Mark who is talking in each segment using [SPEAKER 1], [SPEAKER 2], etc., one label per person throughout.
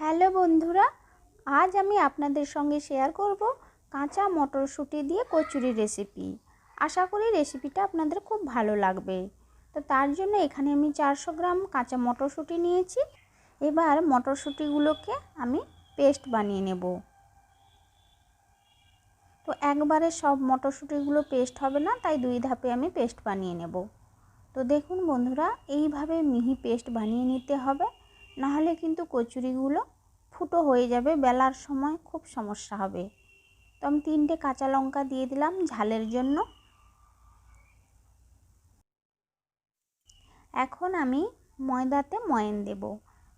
[SPEAKER 1] Hello বন্ধুরা, আজ আমি আপনাদের সঙ্গে শেয়ার করব কাঁচা মটরশুঁটি দিয়ে কচুরি রেসিপি আশা করি রেসিপিটা আপনাদের খুব ভালো লাগবে। তো তার জন্য এখানে আমি চারশো গ্রাম কাঁচা মটরশুঁটি নিয়েছি। এবার মটরশুঁটিগুলোকে আমি পেস্ট বানিয়ে নেব। তো একবারে সব মটরশুঁটিগুলো পেস্ট হবে না, তাই দুই ধাপে আমি পেস্ট বানিয়ে নেব। তো দেখুন বন্ধুরা, এইভাবে মিহি পেস্ট বানিয়ে নিতে হবে। নাহলে কিন্তু কচুরিগুলো ফুটো হয়ে যাবে, বেলার সময় খুব সমস্যা হবে। তো আমি তিনটে কাঁচা লঙ্কা দিয়ে দিলাম ঝালের জন্য। এখন আমি ময়দাতে ময়ন দেব।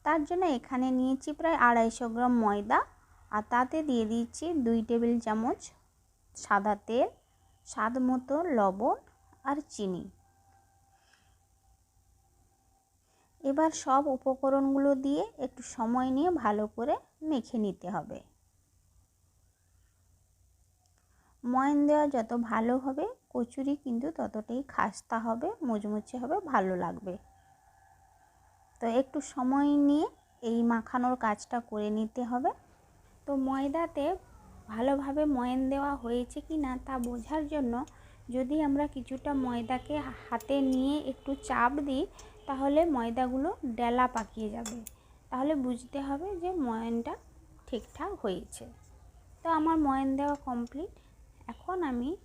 [SPEAKER 1] তার জন্য এখানে নিয়েছি প্রায় আড়াইশো গ্রাম ময়দা আর তাতে দিয়ে দিচ্ছি দুই টেবিল চামচ সাদা তেল, স্বাদ মতো লবণ আর চিনি। এবার সব উপকরণগুলো দিয়ে একটু সময় নিয়ে ভালো করে মেখে নিতে হবে। ময়ন দেওয়া যত ভালো হবে, কচুরি কিন্তু ততটাই খাস্তা হবে মুচমুচে হবে, ভালো লাগবে। তো একটু সময় নিয়ে এই মাখানোর কাজটা করে নিতে হবে। তো ময়দাতে ভালোভাবে ময়ন দেওয়া হয়েছে কি না তা বোঝার জন্য যদি আমরা কিছুটা ময়দাকে হাতে নিয়ে একটু চাপ দিই তাহলে ময়দাগুলো ডেলা পাকিয়ে যাবে। তাহলে বুঝতে হবে যে ময়নটা ঠিকঠাক হয়েছে। তো আমার ময়ন দেওয়া কমপ্লিট এখন আমি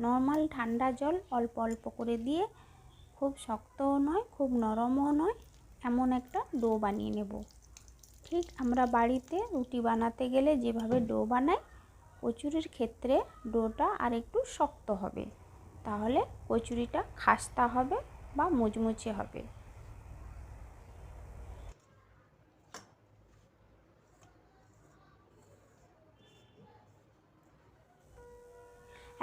[SPEAKER 1] নর্মাল ঠান্ডা জল অল্প অল্প করে দিয়ে খুব শক্তও নয়, খুব নরমও নয়, এমন একটা ডো বানিয়ে নেব। ঠিক আমরা বাড়িতে রুটি বানাতে গেলে যেভাবে ডো বানাই, কচুরির ক্ষেত্রে ডোটা আর একটু শক্ত হবে। তাহলে কচুরিটা খাস্তা হবে বা মুচমুচে হবে।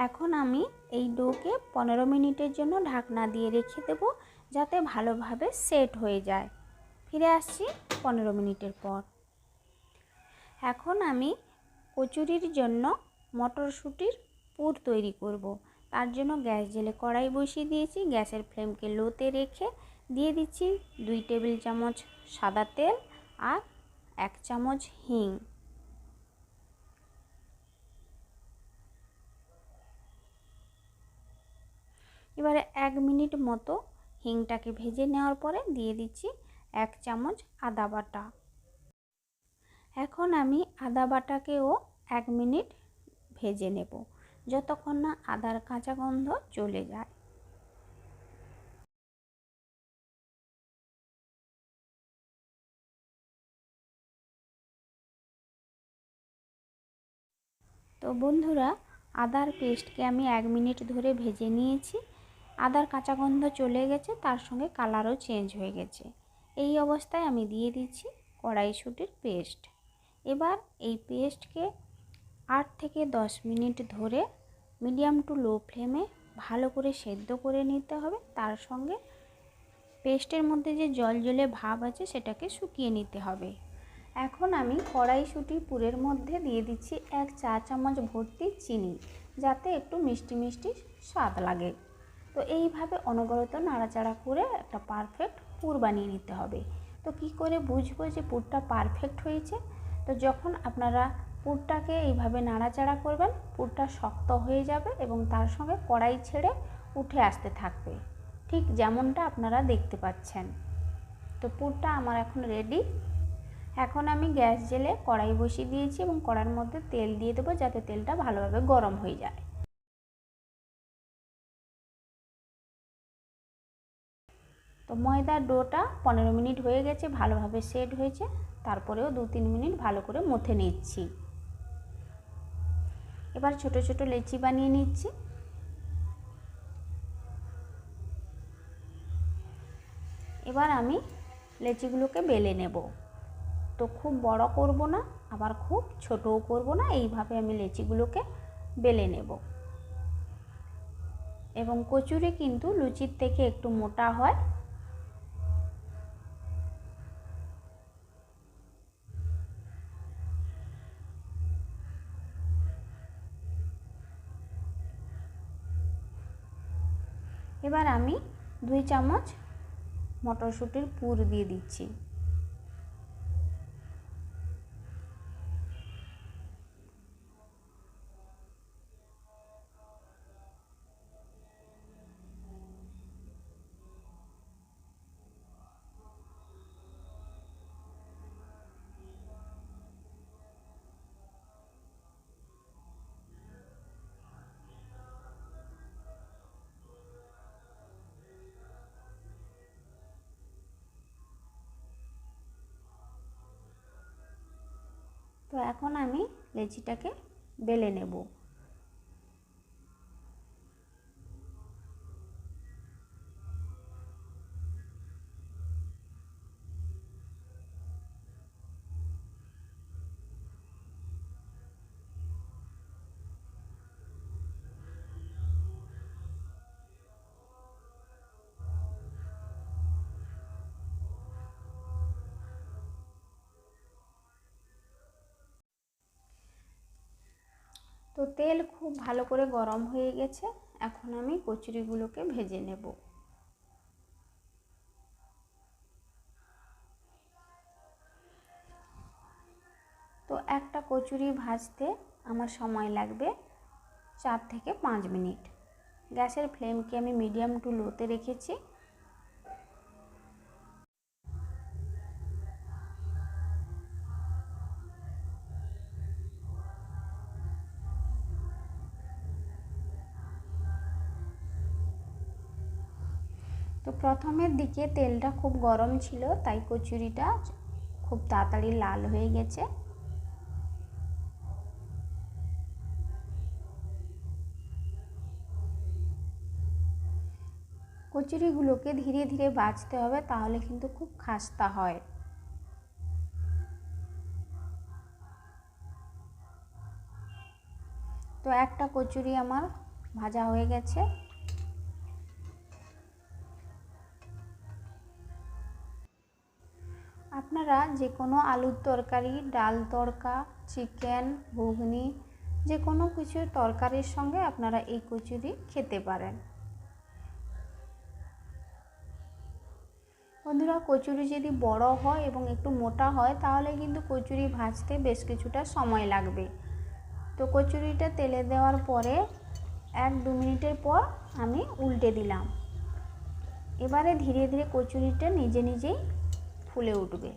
[SPEAKER 1] এখন আমি এই ডোকে পনেরো মিনিটের জন্য ঢাকনা দিয়ে রেখে দেবো যাতে ভালোভাবে সেট হয়ে যায়। ফিরে আসছি পনেরো মিনিটের পর। এখন আমি কচুরির জন্য মটরশুঁটির পুর তৈরি করব। তার জন্য গ্যাস জেলে কড়াই বসিয়ে দিয়েছি। গ্যাসের ফ্লেমকে লোতে রেখে দিয়ে দিচ্ছি দুই টেবিল চামচ সাদা তেল আর এক চামচ হিং। এবারে এক মিনিট মতো হিংটাকে ভেজে নেওয়ার পরে দিয়ে দিচ্ছি এক চামচ আদা বাটা। এখন আমি আদা বাটাকেও এক মিনিট ভেজে নেব যতক্ষণ না আদার কাঁচা গন্ধ চলে যায়। তো বন্ধুরা, আদার পেস্টকে আমি এক মিনিট ধরে ভেজে নিয়েছি। আদার কাঁচা গন্ধ চলে গেছে, তার সঙ্গে কালারও চেঞ্জ হয়ে গেছে। এই অবস্থায় আমি দিয়ে দিচ্ছি কড়াইশুটির পেস্ট এবার এই পেস্টকে আট থেকে দশ মিনিট ধরে মিডিয়াম টু লো ফ্লেমে ভালো করে সেদ্ধ করে নিতে হবে। তার সঙ্গে পেস্টের মধ্যে যে জল জলে ভাব আছে, সেটাকে শুকিয়ে নিতে হবে। এখন আমি কড়াইশুটি পুরের মধ্যে দিয়ে দিচ্ছি এক চা চামচ ভর্তি চিনি, যাতে একটু মিষ্টি মিষ্টি স্বাদ লাগে। তো এইভাবে অনবরত নাড়াচাড়া করে একটা পারফেক্ট পুর বানিয়ে নিতে হবে। তো কি করে বুঝব যে পুরটা পারফেক্ট হয়েছে? তো যখন আপনারা পুরটাকে এইভাবে নাড়াচাড়া করবেন, পুরটা শক্ত হয়ে যাবে এবং তার সঙ্গে কড়াই ছেড়ে উঠে আসতে থাকবে। ঠিক যেমনটা আপনারা দেখতে পাচ্ছেন। তো পুরটা আমার এখন রেডি এখন আমি গ্যাস জেলে কড়াই বসিয়ে দিয়েছি এবং কড়ার মধ্যে তেল দিয়ে দেবো যাতে তেলটা ভালোভাবে গরম হয়ে যায়। তো ময়দার ডোটা পনেরো মিনিট হয়ে গেছে, ভালোভাবে সেট হয়েছে। তারপরেও দু তিন মিনিট ভালো করে মথে নিচ্ছি। এবার ছোট ছোট লেচি বানিয়ে নিচ্ছি। এবার আমি লেচিগুলোকে বেলে নেব। তো খুব বড় করব না, আবার খুব ছোটও করব না, এইভাবে আমি লেচিগুলোকে বেলে নেব। এবং কচুরি কিন্তু লুচির থেকে একটু মোটা হয়। এবার আমি দুই চামচ মটরশুঁটির পুর দিয়ে দিচ্ছি। এখন আমি লেচিটাকে বেলে নেব। তো তেল খুব ভালো করে গরম হয়ে গেছে। এখন আমি কচুরিগুলোকে ভেজে নেব। তো একটা কচুরি ভাজতে আমার সময় লাগবে চার থেকে পাঁচ মিনিট। গ্যাসের ফ্লেমকে আমি মিডিয়াম টু লোতে রেখেছি। প্রথমের দিকে তেলটা খুব গরম ছিল, তাই কচুরিটা খুব তাড়াতাড়ি লাল হয়ে গেছে। কচুরিগুলোকে ধীরে ধীরে বাজতে হবে, তাহলে কিন্তু খুব খাস্তা হয়। তো একটা কচুরি আমার ভাজা হয়ে গেছে। আপনারা যে কোনো আলুর তরকারি, ডাল তরকা চিকেন, ঘুগনি যে কোনো কিছু তরকারির সঙ্গে আপনারা এই কচুরি খেতে পারেন। বন্ধুরা, কচুরি যদি বড় হয় এবং একটু মোটা হয়, তাহলে কিন্তু কচুরি ভাজতে বেশ কিছুটা সময় লাগবে। তো কচুরিটা তেলে দেওয়ার পরে এক দু মিনিটের পর আমি উল্টে দিলাম। এবারে ধীরে ধীরে কচুরিটা নিজে নিজেই ফুলে উঠবে।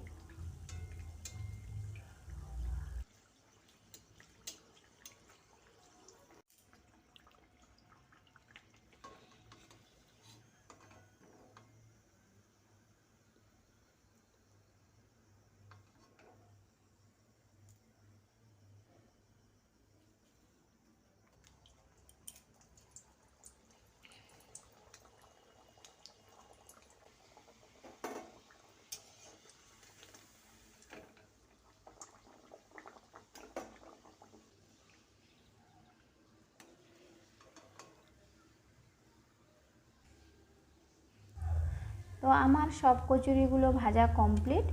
[SPEAKER 1] তো আমার সব কচুরিগুলো ভাজা কমপ্লিট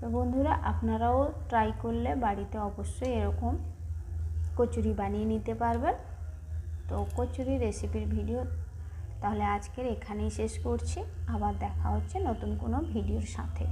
[SPEAKER 1] তো বন্ধুরা, আপনারাও ট্রাই করলে বাড়িতে অবশ্যই এরকম কচুরি বানিয়ে নিতে পারবেন। তো কচুরি রেসিপির ভিডিও তাহলে আজকের এখানেই শেষ করছি। আবার দেখা হচ্ছে নতুন কোনো ভিডিওর সাথে।